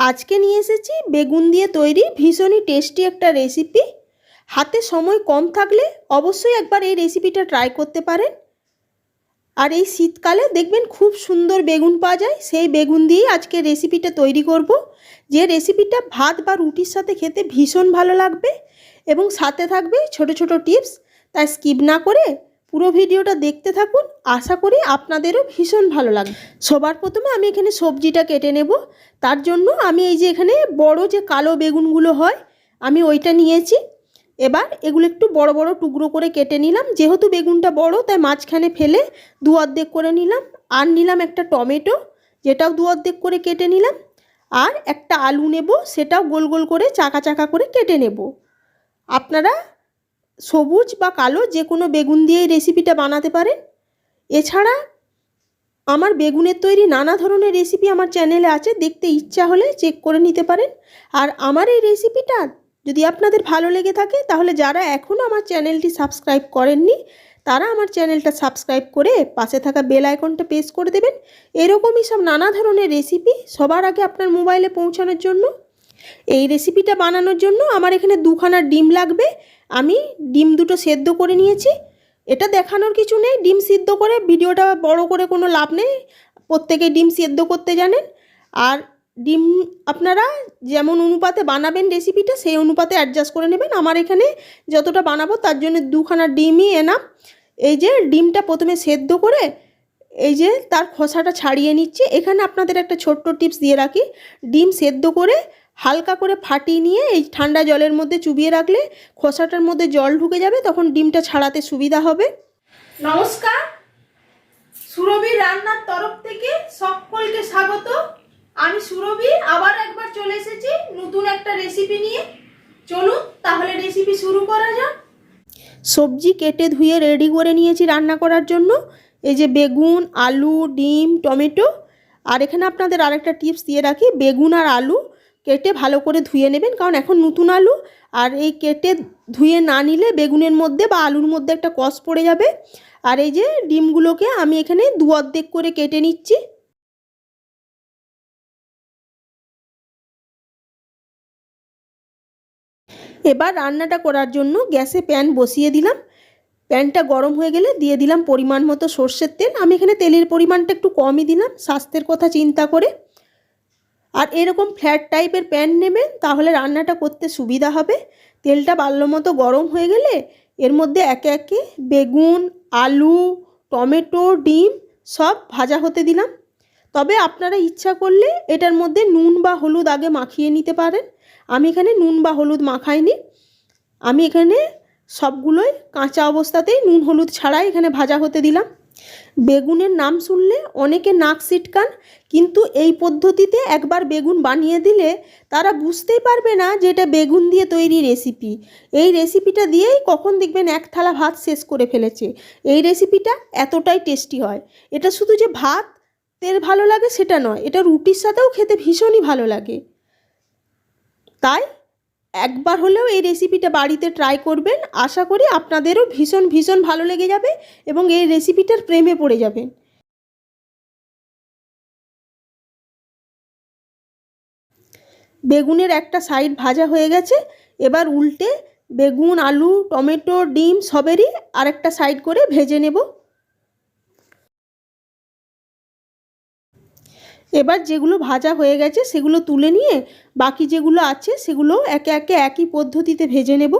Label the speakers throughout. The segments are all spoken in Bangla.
Speaker 1: আজকে নিয়ে এসেছি বেগুন দিয়ে তৈরি ভীষণই টেস্টি একটা রেসিপি। হাতে সময় কম থাকলে অবশ্যই একবার এই রেসিপিটা ট্রাই করতে পারেন। আর এই শীতকালে দেখবেন খুব সুন্দর বেগুন পাওয়া যায়, সেই বেগুন দিয়েই আজকে রেসিপিটা তৈরি করব। যে রেসিপিটা ভাত বা রুটির সাথে খেতে ভীষণ ভালো লাগবে এবং সাথে থাকবে ছোট ছোট টিপস। তাই স্কিপ না করে পুরো ভিডিওটা দেখতে থাকুন। আশা করি আপনাদেরও ভীষণ ভালো লাগবে। সবার প্রথমে আমি এখানে সবজিটা কেটে নেব। তার জন্য আমি এই যে এখানে বড় যে কালো বেগুনগুলো হয়, আমি ওইটা নিয়েছি। এবার এগুলো একটু বড় বড় টুকরো করে কেটে নিলাম। যেহেতু বেগুনটা বড়, তাই মাঝখানে ফেলে দু অর্ধেক করে নিলাম। আর নিলাম একটা টমেটো, যেটাও দু অর্ধেক করে কেটে নিলাম। আর একটা আলু নেব, সেটাও গোল গোল করে চাকা চাকা করে কেটে নেব। আপনারা সবুজ বা কালো যে কোনো বেগুন দিয়েই রেসিপিটা বানাতে পারেন। এছাড়া আমার বেগুনের তৈরি নানা ধরনের রেসিপি আমার চ্যানেলে আছে, দেখতে ইচ্ছা হলে চেক করে নিতে পারেন। আর আমার এই রেসিপিটা যদি আপনাদের ভালো লেগে থাকে, তাহলে যারা এখনও আমার চ্যানেলটি সাবস্ক্রাইব করেননি, তারা আমার চ্যানেলটা সাবস্ক্রাইব করে পাশে থাকা বেল আইকনটা প্রেস করে দেবেন। এরকমই সব নানা ধরনের রেসিপি সবার আগে আপনার মোবাইলে পৌঁছানোর জন্য এই রেসিপিটা বানানোর জন্য আমার এখানে দুখানা ডিম লাগবে। আমি ডিম দুটো সেদ্ধ করে নিয়েছি। এটা দেখানোর কিছু নেই। ডিম সিদ্ধ করে ভিডিওটা বড় করে কোনো লাভ নেই। প্রত্যেকে ডিম সেদ্ধ করতে জানেন। আর ডিম আপনারা যেমন অনুপাতে বানাবেন রেসিপিটা সেই অনুপাতে অ্যাডজাস্ট করে নেবেন। আমার এখানে যতটা বানাবো, তার জন্য দুখানা ডিমই এনাম এই যে ডিমটা প্রথমে সেদ্ধ করে এই যে তার খোসাটা ছাড়িয়ে নিচ্ছে। এখানে আপনাদের একটা ছোট্ট টিপস দিয়ে রাখি। ডিম সেদ্ধ করে হালকা করে ফাটিয়ে নিয়ে এই ঠান্ডা জলের মধ্যে চুবিয়ে রাখলে খোসাটার মধ্যে জল ঢুকে যাবে তখন ডিমটা ছাড়াতে সুবিধা হবে। নমস্কার। সুরভির রান্নার তরফ থেকে সকলকে স্বাগত। আমি সুরভি আবার একবার চলে এসেছি নতুন একটা রেসিপি নিয়ে। চলুন তাহলে রেসিপি শুরু করা যাক। সবজি কেটে ধুয়ে রেডি করে নিয়েছি রান্না করার জন্য। এই যে বেগুন আলু ডিম টমেটো। আর এখানে আপনাদের আরেকটা টিপস দিয়ে রাখি বেগুন আর আলু কেটে ভালো করে ধুয়ে নেবেন, কারণ এখন নতুন আলু, আর এই কেটে ধুয়ে না নিলে বেগুনের মধ্যে বা আলুর মধ্যে একটা কষ পড়ে যাবে। আর এই যে ডিমগুলোকে আমি এখানে দু অর্ধেক করে কেটে নিচ্ছি। এবার রান্নাটা করার জন্য গ্যাসে প্যান বসিয়ে দিলাম। প্যানটা গরম হয়ে গেলে দিয়ে দিলাম পরিমাণ মতো সর্ষের তেল। আমি এখানে তেলের পরিমাণটা একটু কমই দিলাম, স্বাস্থ্যের কথা চিন্তা করে। আর এরকম ফ্ল্যাট টাইপের প্যান নেবেন, তাহলে রান্নাটা করতে সুবিধা হবে। তেলটা বাল্য মতো গরম হয়ে গেলে এর মধ্যে একে একে বেগুন, আলু, টমেটো, ডিম সব ভাজা হতে দিলাম। তবে আপনারা ইচ্ছা করলে এটার মধ্যে নুন বা হলুদ আগে মাখিয়ে নিতে পারেন। আমি এখানে নুন বা হলুদ মাখাইনি। আমি এখানে সবগুলোই কাঁচা অবস্থাতেই নুন হলুদ ছাড়াই এখানে ভাজা হতে দিলাম। বেগুনের নাম শুনলে অনেকে নাক সিটকান কিন্তু এই পদ্ধতিতে একবার বেগুন বানিয়ে দিলে তারা বুঝতেই পারবে না যে এটা বেগুন দিয়ে তৈরি রেসিপি এই রেসিপিটা দিয়েই কখন দেখবেন এক থালা ভাত শেষ করে ফেলেছে। এই রেসিপিটা এতটাই টেস্টি হয়। এটা শুধু যে ভাত তেল ভালো লাগে সেটা নয়, এটা রুটির সাথেও খেতে ভীষণই ভালো লাগে। তাই একবার হলেও এই রেসিপিটা বাড়িতে ট্রাই করবেন। আশা করি আপনাদেরও ভীষণ ভীষণ ভালো লেগে যাবে এবং এই রেসিপিটার প্রেমে পড়ে যাবেন। বেগুনের একটা সাইড ভাজা হয়ে গেছে। এবার উল্টে বেগুন, আলু, টমেটো, ডিম সবেরই আরেকটা সাইড করে ভেজে নেব। এবার যেগুলো ভাজা হয়ে গেছে সেগুলো তুলে নিয়ে বাকি যেগুলো আছে সেগুলো একে একে একই পদ্ধতিতে ভেজে নেব।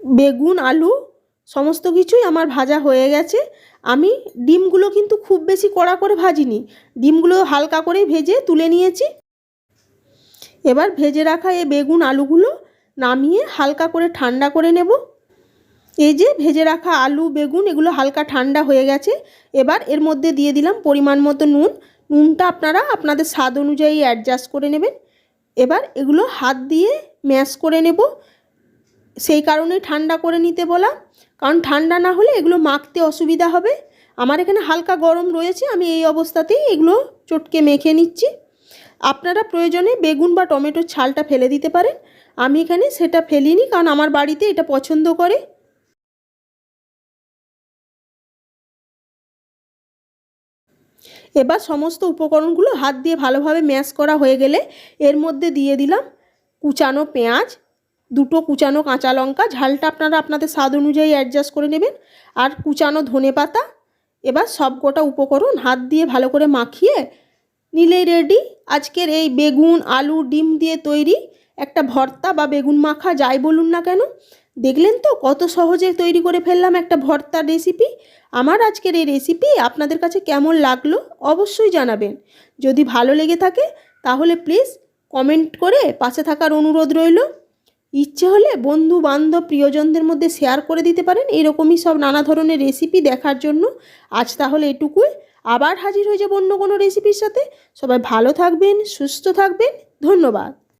Speaker 1: বেগুন, আলু সমস্ত কিছুই আমার ভাজা হয়ে গেছে। আমি ডিমগুলো কিন্তু খুব বেশি কড়া করে ভাজিনি, ডিমগুলো হালকা করে ভেজে তুলে নিয়েছি। এবার ভেজে রাখা এই বেগুন, আলুগুলো নামিয়ে হালকা করে ঠান্ডা করে নেব। এই যে ভেজে রাখা আলু, বেগুন, এগুলো হালকা ঠান্ডা হয়ে গেছে। এবার এর মধ্যে দিয়ে দিলাম পরিমাণ মতো নুন। নুনটা আপনারা আপনাদের স্বাদ অনুযায়ী অ্যাডজাস্ট করে নেবেন। এবার এগুলো হাত দিয়ে ম্যাশ করে নেব। সেই কারণেই ঠান্ডা করে নিতে বলা। কারণ ঠান্ডা না হলে এগুলো মাখতে অসুবিধা হবে। আমার এখানে হালকা গরম রয়েছে, আমি এই অবস্থাতেই এগুলো চটকে মেখে নিচ্ছি। আপনারা প্রয়োজনে বেগুন বা টমেটোর ছালটা ফেলে দিতে পারেন। আমি এখানে সেটা ফেলিনি, কারণ আমার বাড়িতে এটা পছন্দ করে। এবার সমস্ত উপকরণগুলো হাত দিয়ে ভালোভাবে ম্যাশ করা হয়ে গেলে এর মধ্যে দিয়ে দিলাম কুচানো পেঁয়াজ, দুটো কুচানো কাঁচা লঙ্কা, ঝালটা আপনারা আপনাদের স্বাদ অনুযায়ী অ্যাডজাস্ট করে নেবেন, আর কুচানো ধনে পাতা এবার সব গোটা উপকরণ হাত দিয়ে ভালো করে মাখিয়ে নিলেই রেডি আজকের এই বেগুন, আলু, ডিম দিয়ে তৈরি একটা ভর্তা বা বেগুন মাখা, যাই বলুন না কেন। দেখলেন তো কত সহজে তৈরি করে ফেললাম একটা ভর্তার রেসিপি আমার আজকের এই রেসিপি আপনাদের কাছে কেমন লাগল অবশ্যই জানাবেন। যদি ভালো লেগে থাকে, তাহলে প্লিজ কমেন্ট করে পাশে থাকার অনুরোধ রইল। ইচ্ছে হলে বন্ধু, বান্ধব, প্রিয়জনদের মধ্যে শেয়ার করে দিতে পারেন। এরকমই সব নানা ধরনের রেসিপি দেখার জন্য। আজ তাহলে এটুকুই। আবার হাজির হয়ে যাব অন্য কোনো রেসিপির সাথে। সবাই ভালো থাকবেন, সুস্থ থাকবেন। ধন্যবাদ।